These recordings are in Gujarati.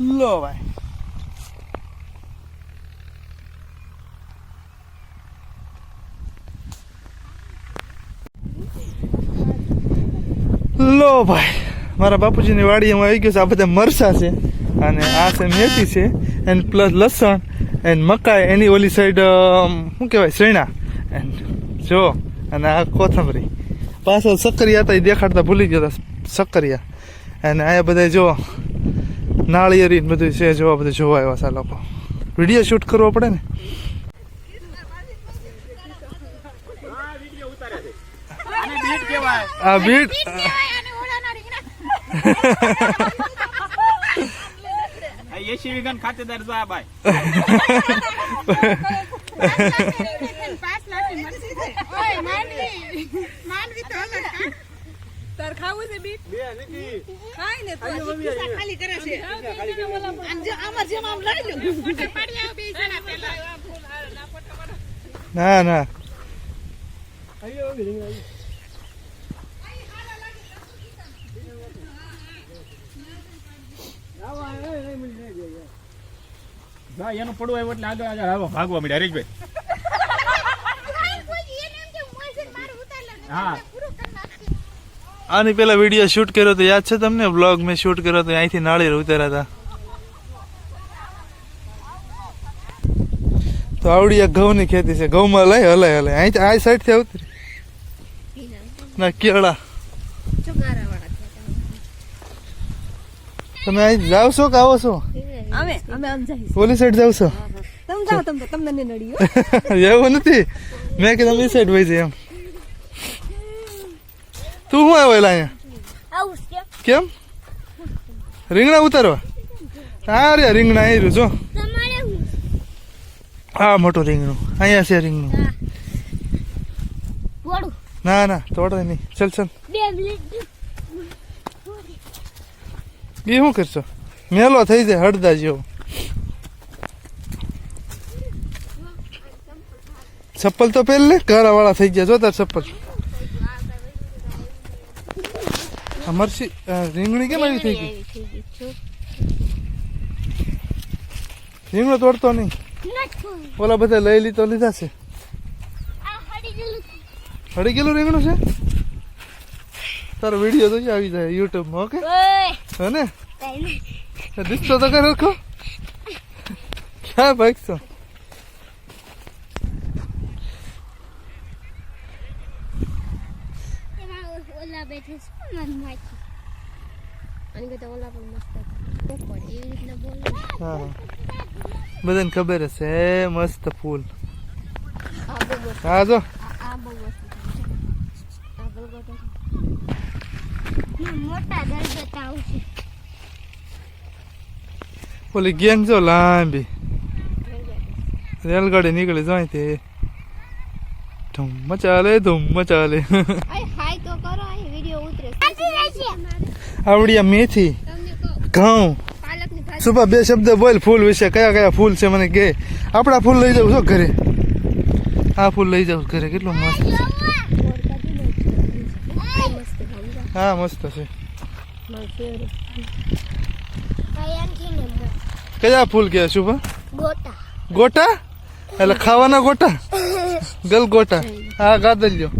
લો ભાઈ. લો ભાઈ. મારા બાપુજીની વાડીમાં આવી ગયું છે. આ બધા મરસા છે અને આ છે મેથી છે એન્ડ પ્લસ લસણ એન્ડ મકાઈ. એની ઓલી સાઈડ શું કહેવાય? શ્રેણા. એન્ડ જો, અને આ કોથમરી. પાછળ સક્કરિયા હતા, એ દેખાડતા ભૂલી ગયા હતા સક્કરિયા. અને અહીંયા બધા જો નાળિયેરી બધું છે જોવા બધું જોવા આવ્યા છે લોકો. વીડિયો શૂટ કરવો પડે ને? આને બીટ કહેવાય આ બીટ એસી વીઘન ખાતેદાર જો આ ભાઈ તાર ખાવું છે ને તું. ખાલી કરે છે. આમાં જેમ આમ લઈ લો ના ના. એનું પડવું આવ્યું એટલે આગળ આગળ આવો ભાગવા મળ્યા હરીશભાઈ. હા. આની પેલા વીડિયો શૂટ કર્યો તો યાદ છે તમને? બ્લોગ મેં શૂટ કર્યો તો અહીંથી નાળિયેર ઉતાર્યા હતા તો આવડી આ ઘઉંની ખેતી છે. ઘઉંમાં લઈ હલાય હલાય. અહીં આ સાઈડથી ઉતરી ના કેળા. તમે અહીં જાવ છો કે આવો છો? અમે અમે આમ જઈશ ઓલી સાઈડ જાવ છો? તમે જાઓ તમને તમને નડ્યું. એવું નથી. મેં કીધું એ સાઈડ વહી જાય એમ. તું શું આવ્યો એલા અહીંયા? કેમ? રીંગણા ઉતારવા? હા રે રીંગણા રહ્યું જો. હા મોટું રીંગણું. અહીંયા છે રીંગણું. ના ના તોડે નહીં. ચલ ચલ. એ શું કરશો? મેલો થઈ જાય હળદા જેવો. ચપ્પલ તો પહેર લે ઘરા વાળા થઈ ગયા જો તાર ચપ્પલ આ મરસી રીંગણી કેમ આવી થઈ ગઈ? રીંગણો તોડતો નહીં. ઓલા બધા લઈ લીધો, લીધા છે. હળી ગયેલું રીંગણું છે? તારો વીડિયો તો આવી જાય, યુટ્યુબમાં, ઓકે? હે ને દિસતો તો કઈ રખો ક્યાં ભાગશો? બેઠે છે. બધાને ખબર હશે મસ્ત ફૂલ. હા જો ઓલી ગેંગ જો લાંબી. રેલગાડી નીકળી જાય તે. ધૂમ ચાલે ધૂમ ચાલે. હાય તો કરો અહીં વિડિયો ઉતરે આવડી આ મેથી, ઘઉં. પાલકની બે શબ્દ બોલ ફૂલ વિશે. કયા કયા ફૂલ છે મને કે? આપણા ફૂલ લઈ જાવ છો ઘરે? આ ફૂલ લઈ જાવ ઘરે? કેટલું મસ્ત હા, મસ્ત છે. કયા ફૂલ કે શુભા ગોટા? ગોટા એટલે ખાવાના ગોટા? ગલ ગોટા હા. ગાદલ્યો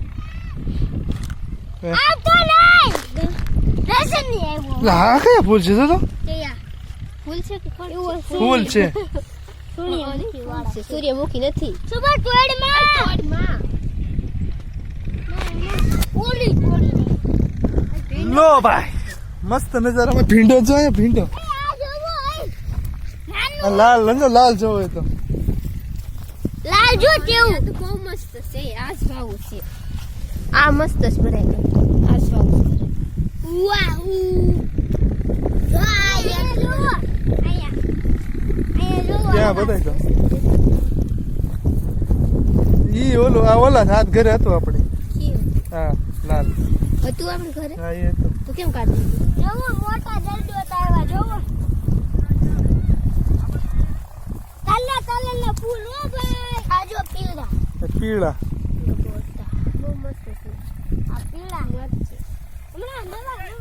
આ તો નહીં રસન નહીં આવ્યો હા કયા ફૂલ છે તો ફૂલ છે કે ફૂલ છે સૂર્યમુખી વાળા છે સૂર્યમુખી નથી સુબર ટોડમાં ટોડમાં ઓલી ઓલી લો ભાઈ મસ્ત નજારામાં ભીંડો જોઈએ ભીંડો લાલ રંગો લાલ જોવો તો લાલ જો કેવું તો બહુ મસ્ત છે આ જ ભાવ છે આ મસ્ત જ ભરાય આ જ ભાવ વાવ આયા જો આયા આયા જો ક્યાં બતાય તો? ઈ ઓલો આ ઓલા હાથ ઘરે હતો આપણે. હા લાલ. હતું આપણે ઘરે? હા એ હતો. તો કેમ કાઢી જોવો મોટા દરડો આવ્યા જોવો. તલ્લે તલ્લે ફૂલ ઓ ભાઈ. આ જો પીળા પીળા. બહુ મસ્ત છે. આ પીળા મસ્ત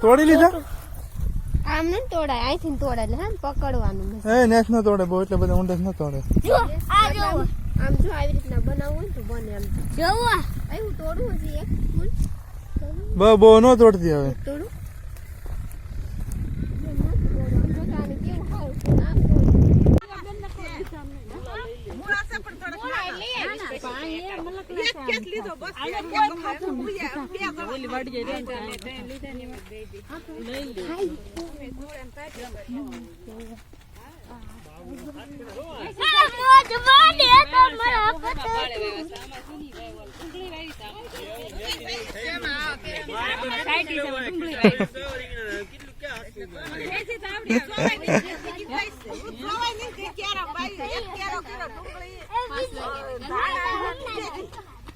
તોડી લીધા? આમ ન તોડાય અહીંથી તોડાય એટલે હા ને પકડવાનું. એ નેસ ન તોડે બહુ એટલે બધા ઊંડે ન તોડે. જો આ જો. આમ જો આવી રીતના બનાવવું હોય તો બને આમ જો એવું તોડવું હજી એક ફૂલ. બહુ બહુ ન તોડતી હવે. તોડું જો તાને કેવું સારું છે. આમ તોડવું. કેસ લીધો બસ કોઈ ખાતું ભૂયા બે ગણા ખવાય નહીં કે ક્યારા બાઈ એક ક્યારો કર્યો ડુંગળી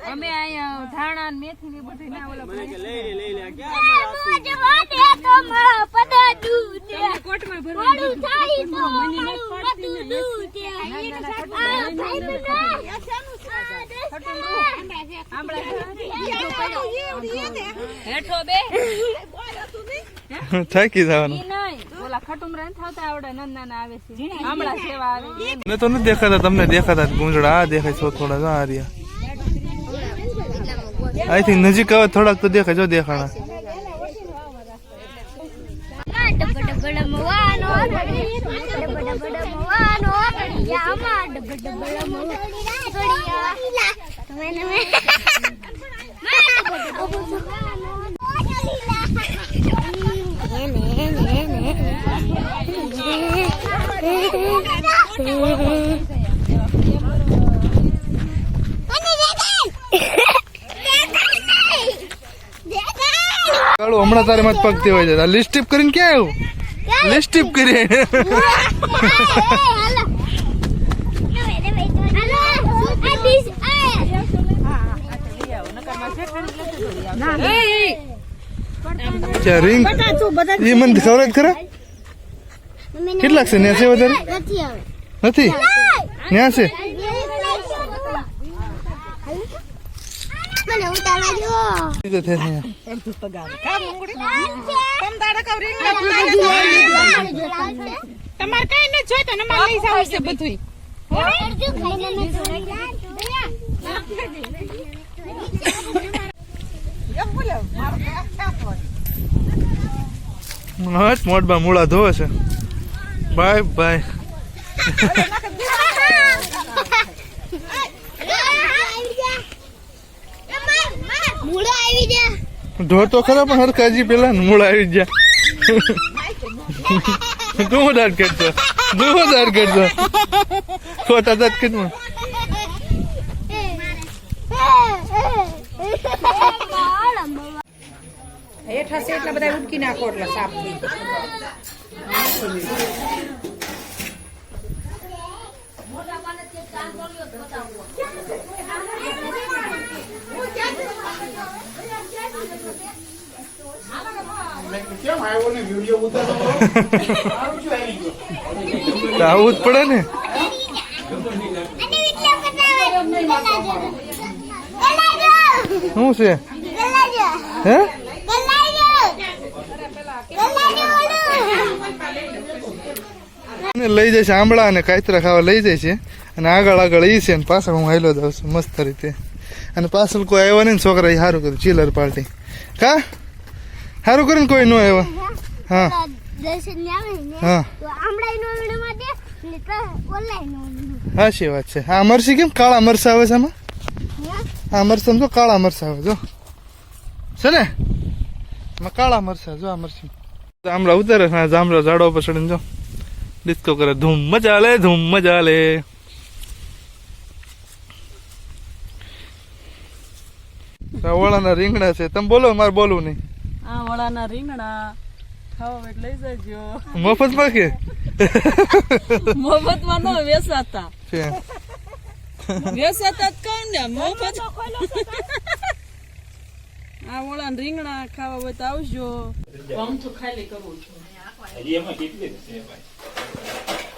અમે અહીંયા ધાણા ને મેથી ને બધું ના ઓલા લઈ લે લઈ લે ક્યાં કોટમાં ભરવા હેઠો બે થાકી જવાનું ઓલા ખટુમરા નથી આવડે નાના નાના આવે છે આમળા સેવા આવે મને તો નથી દેખાતા તમને દેખાતા ગુંજડા આ દેખાય છો થોડા જો આ રહ્યા થિંક નજીક આવે થોડાક તો દેખાય જો દેખાણા કાળું હમણાં તારે મત પગતી હોય છે. લિસ્ટિપ કરીને ક્યાં આવ્યું? લિસ્ટિપ કરી રિંગ એ મને ખબર કરે કેટલાક છે? ને છે વધારે? નથી છે. તમારે કઈ નથી જોઈતો ને અમારે લઈ જવું છે બધું હટ મોટબા મૂળા ધોવે છે. Bye bye. મૂળો ધો તો ખરા, પણ હરકાજી પેલા મૂળા આવી ગયા. દાંત કરતો દાંત કરતો ખોટા દાંત કરતો હેઠા છે એટલા બધા ઉટકી નાખો એટલે સાફ થઈ આવું જ પડે ને? શું છે? હે? લઈ જાય છે આંબળા અને કાયતરા ખાવા લઈ જાય છે. અને આગળ આગળ એ છે અને પાછળ હું હાલો જાઉં છું મસ્ત રીતે. અને પાછળ કોઈ આવ્યો નહીં છોકરા એ સારું કર્યું ચીલર પાર્ટી. કા? સારું કરીને કોઈ ન આવ્યો? હા. હા. વીડિયો સાચી વાત છે. આ મરસી કેમ કાળા મરસા આવે છે આમાં? આ મરસા જો કાળા મરસા આવે જો. છે ને? કાળા મરસા જો આ મરસી જામડા ઉતારે હા જામડા ઝાડો પર ચડીને જો. ડિસ્કો કરે ધૂમ મજા લે ધૂમ મજા લે ઓળાના રીંગણા છે. તમે બોલો મારે બોલવું નહીં. આ વળાના રીંગણા. ખાવા એટલે લઈ જજો. મફતમાં કે? મફતમાં ન વેસાતા વેસાતા જ કહું ને મફત આ વડા રીંગણા ખાવા હોય તો આવજો. આમ તો ખાલી કરવું છું. હજી એમાં કેટલી છે ભાઈ?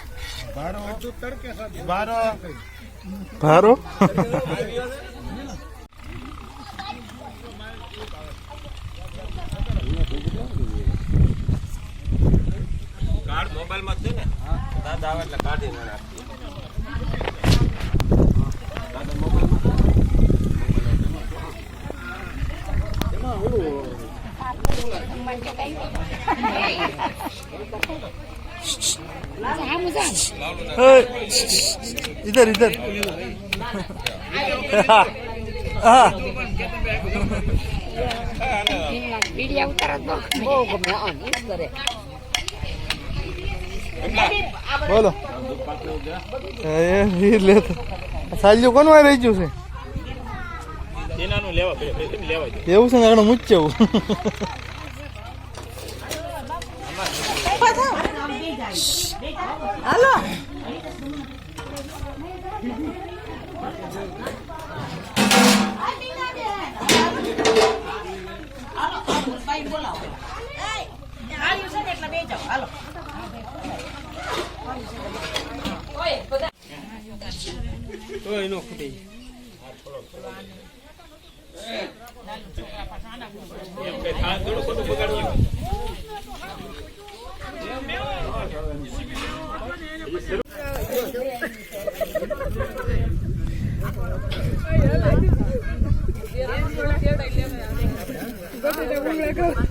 ભારો? કાર્ડ મોબાઈલમાં જ છે ને? દાદા આવે એટલે કાઢી મને ए, इधर इधर हाँ हाँ બોલો એ ઈ લે તો સાલ્યું કોનું આ રહી ગયું છે તેનાનું લેવા બે- બે- એમ લેવાય છે. એવું છે ને આગળ મૂચ્યું કઈ થાય થોડું ખોટું. બગાડ્યું ગોઠવી go, go, કહું.